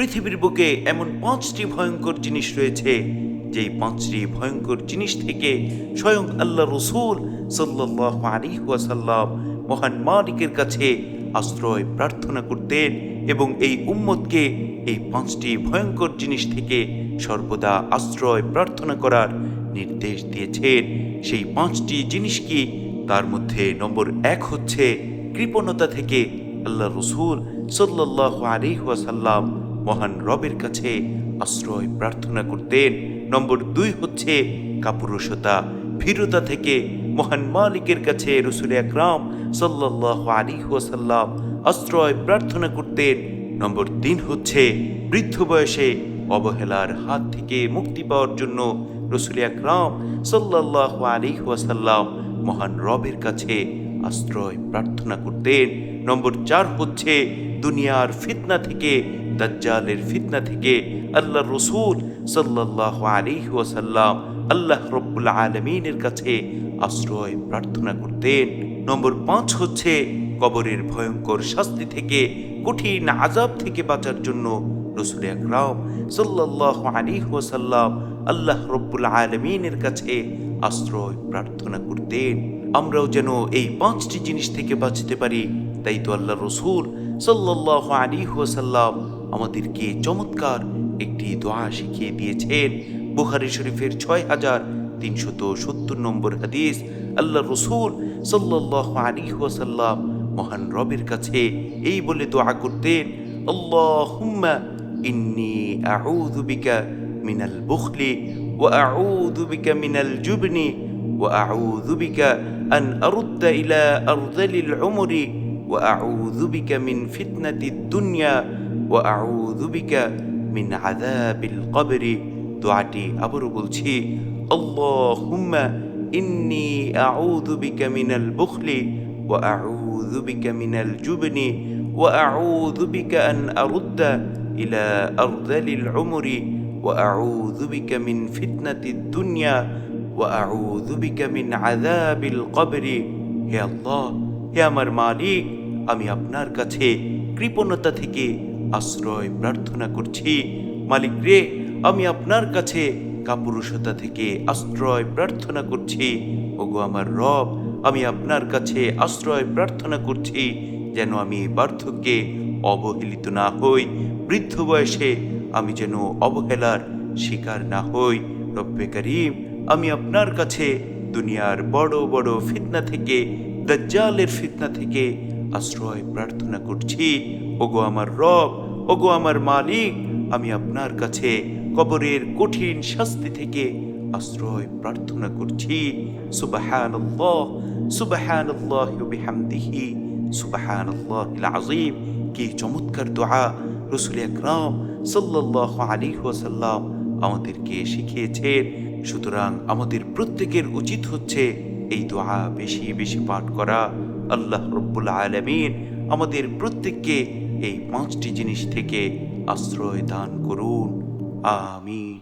পৃথিবীর বুকে এমন পাঁচটি ভয়ঙ্কর জিনিস রয়েছে, যেই পাঁচটি ভয়ঙ্কর জিনিস থেকে স্বয়ং আল্লাহ রসুল সাল্লাহ আলী ওয়াসাল্লাম মহান মালিকের কাছে আশ্রয় প্রার্থনা করতেন এবং এই উম্মতকে এই পাঁচটি ভয়ঙ্কর জিনিস থেকে সর্বদা আশ্রয় প্রার্থনা করার নির্দেশ দিয়েছেন। সেই পাঁচটি জিনিস কি? তার মধ্যে নম্বর এক হচ্ছে কৃপণতা থেকে আল্লাহ রসুল সাল্লাহ আলী ওয়াসাল্লাম মহান রবের কাছে আশ্রয় প্রার্থনা করতেন। নম্বর দুই হচ্ছে কাপুরুষতা। ভীরতা থেকে মহান মালিকের কাছে রসুল আকরাম সাল্লাহ আলী ওয়াসাল্লাম আশ্রয় প্রার্থনা করতেন। নম্বর তিন হচ্ছে বৃদ্ধ বয়সে অবহেলার হাত থেকে মুক্তি পাওয়ার জন্য রসুল আকরাম সাল্লাহ আলী ওয়াসাল্লাম মহান রবের কাছে আশ্রয় প্রার্থনা করতেন। নম্বর চার হচ্ছে দুনিয়ার ফিতনা থেকে দাজ্জালের ফিতনা থেকে আল্লাহ রসুল সাল্লাহ আলী ওয়াসাল্লাম আল্লাহ রব্বুল আলমিনের কাছে আশ্রয় প্রার্থনা করতেন। নম্বর পাঁচ হচ্ছে কবরের ভয়ঙ্কর শাস্তি থেকে, কঠিন আজাব থেকে বাঁচার জন্য রসুল আকরাম সাল্লাহ আলী ওয়াসাল্লাম আল্লাহ রব্বুল আলমিনের কাছে আশ্রয় প্রার্থনা করতেন। আমরাও যেন এই পাঁচটি জিনিস থেকে বাঁচতে পারি, তাই তো আল্লাহ রসুল সাল্লাহ আলী ওয়াসাল্লাম আমাদেরকে চমৎকার একটি দোয়া শিখিয়ে দিয়েছেন। বুখারি শরীফের ছয় হাজার তিনশত সত্তর নম্বর হাদিস আল্লাহ রসুল সাল্লাহ আলী ওয়াসাল্লাম মহান রবের কাছে এই বলে দোয়া করতেন, আল্লাহুম্মা ইন্নি আউযু মিনাল বুখলি ওয়া আউযু বিকা মিনাল জুবনি ওয়া আউযু বিকা আন আরুদ্দা ইলা আরযালিল উমরি ওয়া আউযু বিকা মিন ফিতনাতিদ দুনিয়া ওয়া আউযু বিকা মিন আযাবিল কবরি দোয়াটি আবারও বলছি আল্লাহুম্মা ইন্নি আউযু বিকা মিনাল বুখলি ওয়া আউযু বিকা মিনাল জুবনি وأعوذ بك أن أرد إلى أرذل العمر وأعوذ بك من فتنة الدنيا وأعوذ بك من عذاب القبر হে আল্লাহ হে আমার মালিক আমি আপনার কাছে কৃপণতা থেকে আশ্রয় প্রার্থনা করছি। মালিক রে, আমি আপনার কাছে কাপুরুষতা থেকে আশ্রয় প্রার্থনা করছি। ওগো আমার রব, আমি আপনার কাছে আশ্রয় প্রার্থনা করছি যেন আমি বার্ধক্যে অবহেলিত না হই। বৃদ্ধ বয়সে আমি যেন অবহেলার শিকার না হই। রব্বে করিম, আমি আপনার কাছে দুনিয়ার বড় বড় ফিতনা থেকে, দাজ্জালের ফিতনা থেকে আশ্রয় প্রার্থনা করছি, ওগো আমার রব, ওগো আমার মালিক, আমি আপনার কাছে কবরের কঠিন শাস্তি থেকে আশ্রয় প্রার্থনা করছি। সুবাহানাল্লাহ সুবাহানাল্লাহ বিহামদিহি, সুবাহানাল্লাহিল আযীম। কি চমৎকার দোয়া, রসুল আকরাম সাল্লাল্লাহু আলাইহি ওয়াসাল্লাম আমাদেরকে শিখিয়েছেন। সুতরাং আমাদের প্রত্যেকের উচিত হচ্ছে এই দোয়া বেশি বেশি পাঠ করা। আল্লাহ রব্বুল আলমিন আমাদের প্রত্যেককে এই পাঁচটি জিনিস থেকে আশ্রয় দান করুন। আমিন।